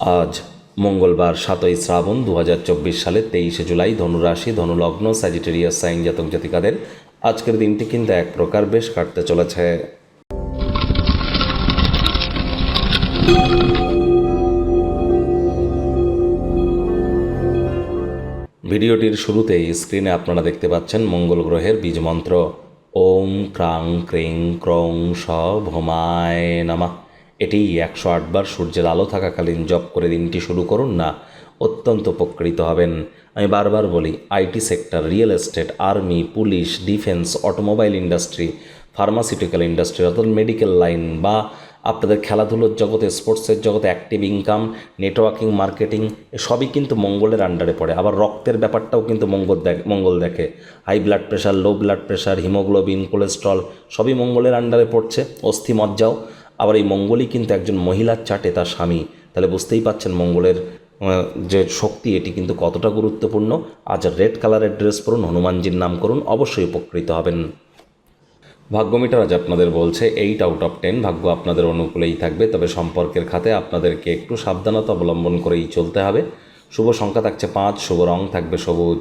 আজ মঙ্গলবার, সাতই শ্রাবণ দু সালের তেইশে জুলাই, ধনুরাশি, ধনুলগ্ন স্যাজিটেরিয়াস সাইন জাতক জাতিকাদের আজকের দিনটি কিন্তু এক প্রকার বেশ কাটতে চলেছে। ভিডিওটির শুরুতেই স্ক্রিনে আপনারা দেখতে পাচ্ছেন মঙ্গল গ্রহের বীজ মন্ত্র। ওম ক্রাং ক্রিং ক্রং স ভোমায় নামা। এটি একশো আটবার সূর্যের আলো থাকাকালীন জপ করে দিনটি শুরু করুন না, অত্যন্ত উপকৃত হবেন। আমি বারবার বলি, IT sector, real estate, army, police, defence, automobile industry, pharmaceutical industry, অর্থাৎ মেডিকেল লাইন বা আপনাদের খেলাধুলোর জগতে, স্পোর্টসের জগতে অ্যাক্টিভ ইনকাম, নেটওয়ার্কিং, মার্কেটিং সবই কিন্তু মঙ্গলের আন্ডারে পড়ে। আবার রক্তের ব্যাপারটাও কিন্তু মঙ্গল দেখ, মঙ্গল দেখে। High blood pressure, low blood pressure, haemoglobin, cholesterol সবই মঙ্গলের আন্ডারে পড়ছে। অস্থি মজ্জাও আবার এই মঙ্গলই কিন্তু একজন মহিলার চাটে তার স্বামী। তাহলে বুঝতেই পাচ্ছেন মঙ্গলের যে শক্তি, এটি কিন্তু কতটা গুরুত্বপূর্ণ। আজ রেড কালারের ড্রেস পরুন, হনুমানজির নাম করুন, অবশ্যই উপকৃত হবেন। ভাগ্যমিটার আজ আপনাদের বলছে এইট আউট অফ টেন ভাগ্য আপনাদের অনুকূলেই থাকবে, তবে সম্পর্কের খাতে আপনাদেরকে একটু সাবধানতা অবলম্বন করেই চলতে হবে। শুভ সংখ্যা থাকছে পাঁচ, শুভ রং থাকবে সবুজ।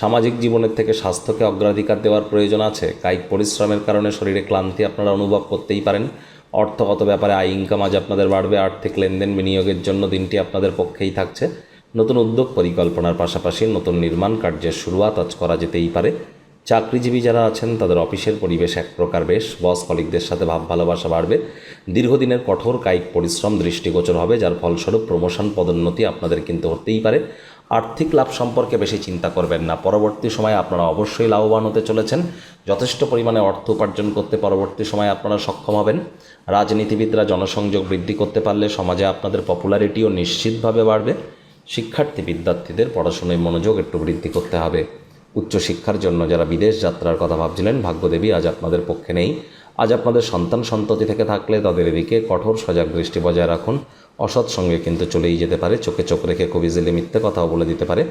সামাজিক জীবনের থেকে স্বাস্থ্যকে অগ্রাধিকার দেওয়ার প্রয়োজন আছে। কায়িক পরিশ্রমের কারণে শরীরে ক্লান্তি আপনারা অনুভব করতেই পারেন। অর্থগত ব্যাপারে আয় ইনকাম আজ আপনাদের বাড়বে, আর্থিক লেনদেন বিনিয়োগের জন্য দিনটি আপনাদের পক্ষেই থাকছে। নতুন উদ্যোগ পরিকল্পনার পাশাপাশি নতুন নির্মাণ কার্যের শুরুয়াত আজ করা যেতেই পারে। চাকরিজীবী যারা আছেন, তাদের অফিসের পরিবেশ এক প্রকার বেশ। বস কলিকদের সাথে ভাব ভালোবাসা বাড়বে। দীর্ঘদিনের কঠোর কায়িক পরিশ্রম দৃষ্টিগোচর হবে, যার ফলস্বরূপ প্রমোশন পদোন্নতি আপনাদের কিন্তু হতেই পারে। আর্থিক লাভ সম্পর্কে বেশি চিন্তা করবেন না। পরবর্তী সময়ে আপনারা অবশ্যই লাভবান হতে চলেছেন। যথেষ্ট পরিমাণে অর্থ উপার্জন করতে পরবর্তী সময়ে আপনারা সক্ষম হবেন। রাজনীতিবিদরা জনসংযোগ বৃদ্ধি করতে পারলে সমাজে আপনাদের পপুলারিটিও নিশ্চিতভাবে বাড়বে। শিক্ষার্থী, বিদ্যার্থীদের পড়াশোনায় মনোযোগ একটু বৃদ্ধি করতে হবে। উচ্চশিক্ষার জন্য যারা বিদেশ যাত্রার কথা ভাবছিলেন, ভাগ্যদেবী আজ আপনাদের পক্ষে নেই। আজ আপনাদের সন্তান সন্ততি থেকে থাকলে তাদের এদিকে কঠোর সজাগ দৃষ্টি বজায় রাখুন। অসৎ সঙ্গে কিন্তু চলেই যেতে পারে, চোখে চোখ রেখে খুব ইজিলি মিথ্যে কথাও বলে দিতে পারে।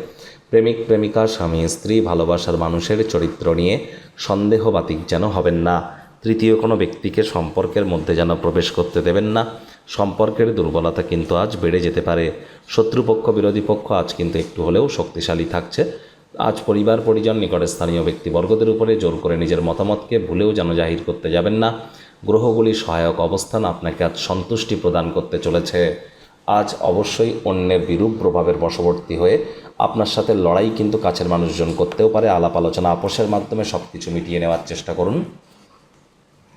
প্রেমিক, প্রেমিকা, স্বামী, স্ত্রী, ভালোবাসার মানুষের চরিত্র নিয়ে সন্দেহ সন্দেহবাতিক যেন হবেন না। তৃতীয় কোনো ব্যক্তিকে সম্পর্কের মধ্যে যেন প্রবেশ করতে দেবেন না। সম্পর্কের দুর্বলতা কিন্তু আজ বেড়ে যেতে পারে। শত্রুপক্ষ, বিরোধী পক্ষ আজ কিন্তু একটু হলেও শক্তিশালী থাকছে। আজ পরিবার পরিজন নিকটে স্থানীয় ব্যক্তিবর্গদের উপরে জোর করে নিজের মতামতকে ভুলেও যেন জাহির করতে যাবেন না। গ্রহগুলির সহায়ক অবস্থান আপনাকে আজ সন্তুষ্টি প্রদান করতে চলেছে। আজ অবশ্যই অন্যের বিরূপ প্রভাবের বশবর্তী হয়ে আপনার সাথে লড়াই কিন্তু কাছের মানুষজন করতেও পারে। আলাপ আলোচনা আপোষের মাধ্যমে সব কিছু মিটিয়ে নেওয়ার চেষ্টা করুন।